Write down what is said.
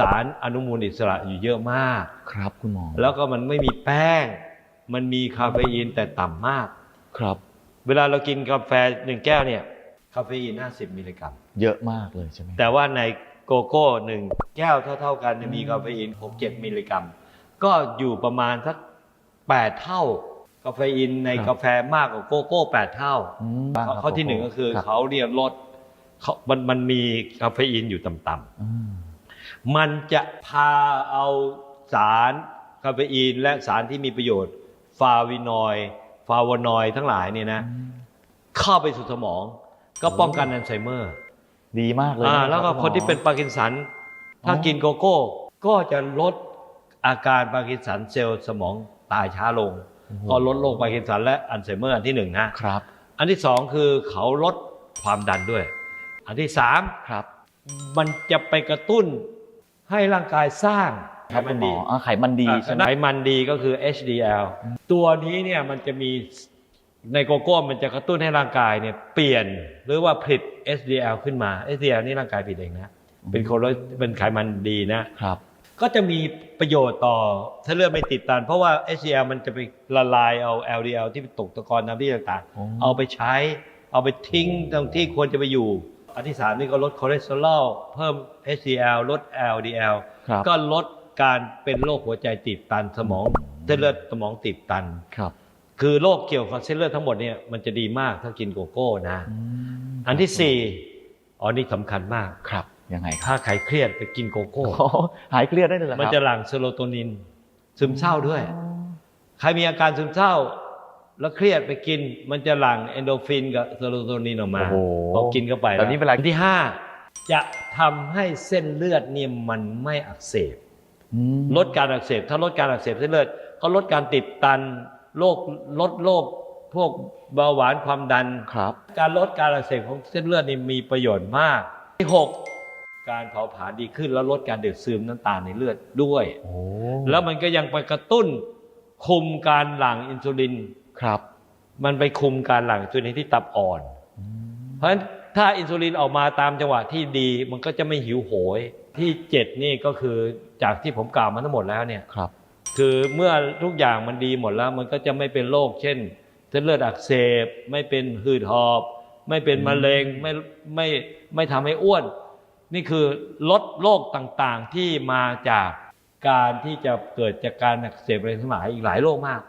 สารอนุมูลอิสระอยู่เยอะมาก ครับคุณหมอ แล้วก็มันไม่มีแป้ง มันมีคาเฟอีนแต่ต่ำมาก ครับ เวลาเรากินกาแฟหนึ่งแก้วเนี่ย คาเฟอีน 50 มิลลิกรัม เยอะมากเลยใช่ไหมแต่ว่าในโกโก้หนึ่งแก้วเท่าๆกันเนี่ยมีคาเฟอีน 6-7 มิลลิกรัม ก็อยู่ประมาณสัก 8 เท่ากาเฟอีนในกาแฟมากกว่าโกโก้8เท่าอืมบ้างครับข้อที่หนึ่งก็คือรับเขาเรียกลดเขามันมันมีคาเฟอีนอยู่ต่ำๆอื มมันจะพาเอาสารคาเฟอีนและสารที่มีประโยชน์ ฟาวินอยด์ฟาวานอยด์ทั้งหลายเนี่ยนะ เข้าไปสู่สมอง ก็ป้องกันอัลไซเมอร์ดีมากเลยอ่าะรับแล้วก็ณหมอคนที่เป็นปาร์กินสัน ถ้าอ๋อกินโกโก้ ก็จะลดอาการปาร์กินสันเซลล์สมองตายช้าลง ก็ลดโรคปาร์กินสันและอัลไซเมอร์อันที่หนึ่งนะครับ อันที่สองคือเขาลดความดันด้วย อันที่สามครับ มันจะไปกระตุ้น ให้ร่างกายสร้างครับคุณหมออ่าไขมันดีใช่ไหมไขมันดีก็คือ HDL ตัวนี้เนี่ยมันจะมีในโกโก้มันจะกระตุ้นให้ร่างกายเนี่ยเปลี่ยนหรือว่าผลิต HDL ขึ้นมา HDL นี่ร่างกายผลิตเองนะ เป็นโคโลเป็นไขมันดีนะครับ ก็จะมีประโยชน์ต่อถ้าเลือดไม่ติดตัน เพราะว่า HDL มันจะไปละลายเอา LDL ที่ตกตะกอนน้ำที่ต่างอ๋อๆเอาไปใช้ เอาไปทิ้งตรงที่ควรจะไปอยู่ อันที่สามนี่ก็ลดคอเลสเตอรอลเพิ่ม HDL ลด LDL ครับก็ลดการเป็นโรคหัวใจตีบตันสมองเส้นเลือดสมองตีบตัน ครับ คือโรคเกี่ยวกับเส้นเลือดทั้งหมดเนี่ยมันจะดีมากถ้ากินโกโก้นะอืมอันที่สี่อ๋อนี่สำคัญมาก ครับยังไงครับถ้าใครเครียดไปกินโกโก้โอ้หายเครียดได้เลยเหรอครับมันจะหลั่งเซโรโทนิน ซึมเศร้าด้วย ใครมีอาการซึมเศร้า แล้วเครียดไปกินมันจะหลั่งเอนโดรฟินกับเซโรโทนินออกมาโอ้โหพอกินเข้าไปแบบนี้เวลาอันที่ห้าจะทำให้เส้นเลือดเนี่ยมันไม่อักเสบอืมลดการอักเสบ ถ้าลดการอักเสบเส้นเลือดก็ลดการติดตันโรคลดโรคพวกเบาหวานความดัน ครับ การลดการอักเสบของเส้นเลือดนี่มีประโยชน์มาก ที่หกการเผาผลาญดีขึ้นแล้วลดการดูดซึมน้ำตาลในเลือดด้วยโอ้แล้วมันก็ยังไปกระตุ้นคุมการหลั่งอินซูลิน ครับ มันไปคุมการหลั่งอินซูลินที่ตับอ่อน เพราะฉะนั้นถ้าอินซูลินออกมาตามจังหวะที่ดีมันก็จะไม่หิวโหย ที่เจ็ดนี่ก็คือจากที่ผมกล่าวมาทั้งหมดแล้วเนี่ยครับ คือเมื่อทุกอย่างมันดีหมดแล้ว มันก็จะไม่เป็นโรคเช่นเส้นเลือดอักเสบไม่เป็นหืดหอบ ไม่เป็นมะเร็งไม่ไม่ไม่ทำให้อ้วน นี่คือลดโรคต่างๆที่มาจากการที่จะเกิดจากการอักเสบอะไรทั้งหลายอีกหลายโรคมาก